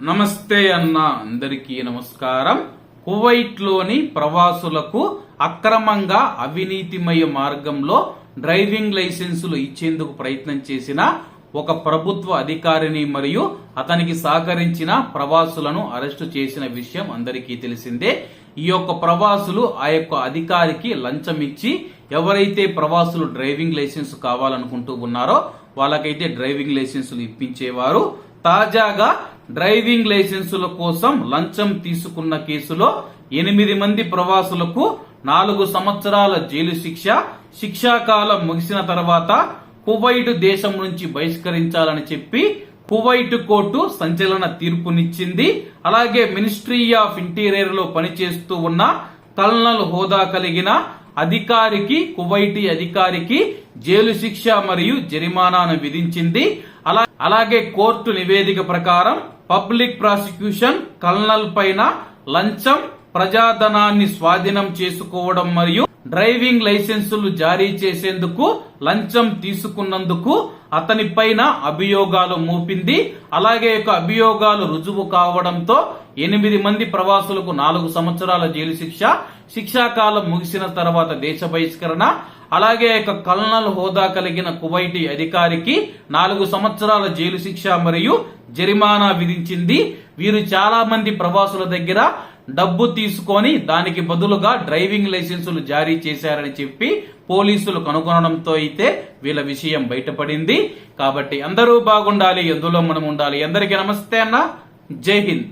నమస్తే అన్న అందరికీ నమస్కారం. కువైట్లోని ప్రవాసులకు అక్రమంగా అవినీతిమయ మార్గంలో డ్రైవింగ్ లైసెన్సులు ఇచ్చేందుకు ప్రయత్నం చేసిన ఒక ప్రభుత్వ అధికారిని మరియు అతనికి సహకరించిన ప్రవాసులను అరెస్టు చేసిన విషయం అందరికీ తెలిసిందే. ఈ యొక్క ప్రవాసులు ఆ యొక్క అధికారికి లంచం ఇచ్చి ఎవరైతే ప్రవాసులు డ్రైవింగ్ లైసెన్స్ కావాలనుకుంటూ ఉన్నారో వాళ్ళకైతే డ్రైవింగ్ లైసెన్సులు ఇప్పించేవారు. తాజాగా డ్రైవింగ్ లైసెన్సుల కోసం లంచం తీసుకున్న కేసులో ఎనిమిది మంది ప్రవాసులకు నాలుగు సంవత్సరాల జైలు శిక్ష శిక్షాకాలం ముగిసిన తర్వాత కువైట్ దేశం నుంచి బహిష్కరించాలని చెప్పి కువైట్ కోర్టు సంచలన తీర్పునిచ్చింది. అలాగే మినిస్ట్రీ ఆఫ్ ఇంటీరియర్లో పనిచేస్తూ ఉన్న కల్నల్ హోదా కలిగిన అధికారికి కువైటీ అధికారికి జైలు శిక్ష మరియు జరిమానాను విధించింది. అలా అలాగే కోర్టు నివేదిక ప్రకారం పబ్లిక్ ప్రాసిక్యూషన్ కల్నల్ పైన లంచం ప్రజాధనాన్ని స్వాధీనం చేసుకోవడం మరియు డ్రైవింగ్ లైసెన్సులు జారీ చేసేందుకు లంచం తీసుకున్నందుకు అతని పైన అభియోగాలు మోపింది. అలాగే యొక్క అభియోగాలు రుజువు కావడంతో ఎనిమిది మంది ప్రవాసులకు నాలుగు సంవత్సరాల జైలు శిక్ష శిక్షాకాలం ముగిసిన తర్వాత దేశ బహిష్కరణ అలాగే యొక్క కల్నల్ హోదా కలిగిన కువైటీ అధికారికి నాలుగు సంవత్సరాల జైలు శిక్ష మరియు జరిమానా విధించింది. వీరు చాలా మంది ప్రవాసుల దగ్గర డబ్బు తీసుకొని దానికి బదులుగా డ్రైవింగ్ లైసెన్సులు జారీ చేశారని చెప్పి పోలీసులు కనుగొనడంతో అయితే వీళ్ళ విషయం బయటపడింది. కాబట్టి అందరూ బాగుండాలి ఎందులో మనం ఉండాలి. అందరికీ నమస్తే అన్న. జై హింద్.